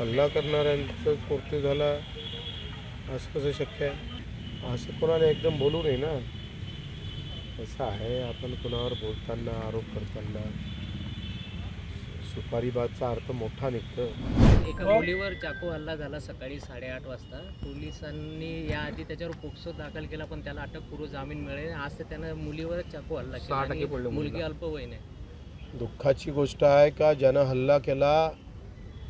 हल्ला करणाऱ्यांचाच मृत्यू झाला. असं कसं शक्य आहे? असं कोणाला एकदम बोलू नये ना. असं आहे आपण कुणावर बोलताना आरोप करताना. सुपारी बादचा अर्थ मोठा निघतो. एका मुलीवर चाकू हल्ला झाला सकाळी साडेआठ वाजता. पोलिसांनी याआधी त्याच्यावर पोक्सो दाखल केला पण त्याला अटकपूर्व जामीन मिळेल. आज तर त्यानं मुलीवर चाकू हल्ला केला मुलगी अल्पवयीन आहे. दुःखाची गोष्ट आहे का? ज्यानं हल्ला केला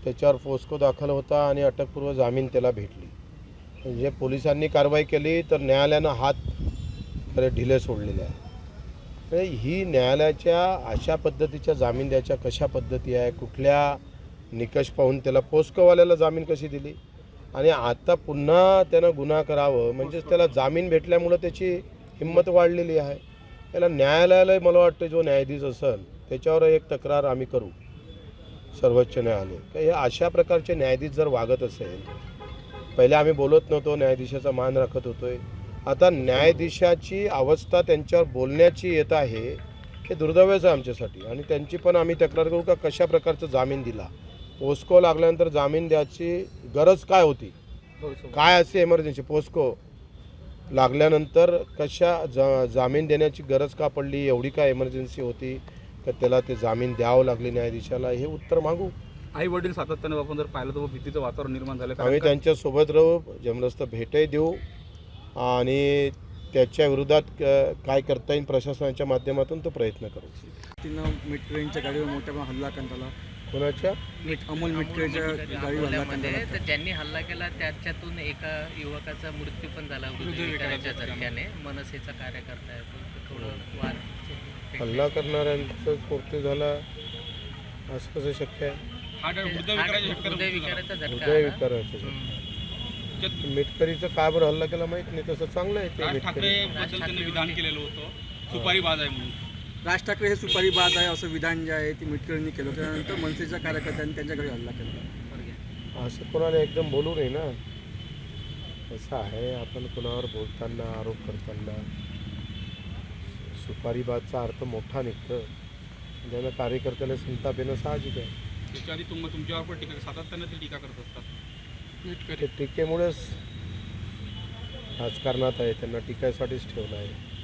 त्याच्यावर फोस्को दाखल होता आणि अटकपूर्व जामीन त्याला भेटली. म्हणजे पोलिसांनी कारवाई केली तर न्यायालयानं हात खरे ढिले सोडलेले आहे म्हणजे ही न्यायालयाच्या अशा पद्धतीच्या जामीन द्यायच्या कशा पद्धती आहे कुठल्या निकष पाहून त्याला पोस्कोवाल्याला जामीन कशी दिली? आणि आता पुन्हा त्यानं गुन्हा करावं म्हणजेच त्याला जामीन भेटल्यामुळं त्याची हिंमत वाढलेली आहे. त्याला न्यायालयाला मला वाटतं जो न्यायाधीश असेल त्याच्यावर एक तक्रार आम्ही करू. सर्वोच्च न्यायालय. तर हे अशा प्रकारचे न्यायाधीश जर वागत असेल पहिले आम्ही बोलत नव्हतो न्यायाधीशाचा मान राखत होतोय. आता न्यायाधीशाची अवस्था त्यांच्यावर बोलण्याची येत आहे हे दुर्दैवाचं आहे आमच्यासाठी. आणि त्यांची पण आम्ही तक्रार करू का कशा प्रकारचा जामीन दिला? पोस्को लागल्यानंतर जामीन द्यायची गरज काय होती? काय असे इमर्जन्सी पोस्को लागल्यानंतर कशा जा जामीन देण्याची गरज का पडली? एवढी काय इमर्जन्सी होती? तर त्याला ते जामीन द्यावं लागले न्यायाधीशाला हे उत्तर मागू. आई वडील सातत्याने आपण जर पाहिलं तर भीतीचं वातावरण निर्माण झालं. आम्ही त्यांच्यासोबत राहू जमलंच तर भेटही देऊ. आणि त्याच्या विरोधात क- काय करता येईल प्रशासनाच्या माध्यमातून तो प्रयत्न करू. तिनं मिड ट्रेनच्या गाडीवर मोठ्या प्रमाणात हल्ला करण्यात आला कोणाच्या? मिठ अमोल मिटकरीच्या गाडीवर हल्ला ज्यांनी हल्ला केला त्याच्यातून एका युवकाचा मृत्यू पण झाला. हृदयविकाराच्या झटक्याने मनसेचा कार्यकर्ता आहे. थोडं हल्ला करणाऱ्यांचाच मृत्यू झाला असं कसं शक्य आहे? हृदयविकाराचा झटका. हृदय आला. विकाराचं हम्म. मिटकरीचं काय बरं हल्ला केला माहीत नाही तसं चांगलं आहे ते राज मिटकरी. ठाकरे बद्दल त्यांनी विधान केलेलं होतं. सुपारी बाज आहे म्हणून. राज ठाकरे हे सुपारी बाद आहे असं विधान जे आहे ते मिटकरींनी केलं त्यानंतर मनसेच्या कार्यकर्त्यांनी त्यांच्या घरी हल्ला केला. असं कोणाला एकदम बोलू नये ना. असं आहे आपण कुणावर बोलताना आरोप करताना. सुपारी बादचा अर्थ मोठा निघतो ज्यानं कार्यकर्त्याला संताप येणं साहजिक आहे. त्याच्या आधी तुम तुमच्यावर पण टीका सातत्याने ते टीका करत असतात. ते टीकेमुळेच राजकारणात आहे. त्यांना टीकायसाठीच ठेवलं आहे.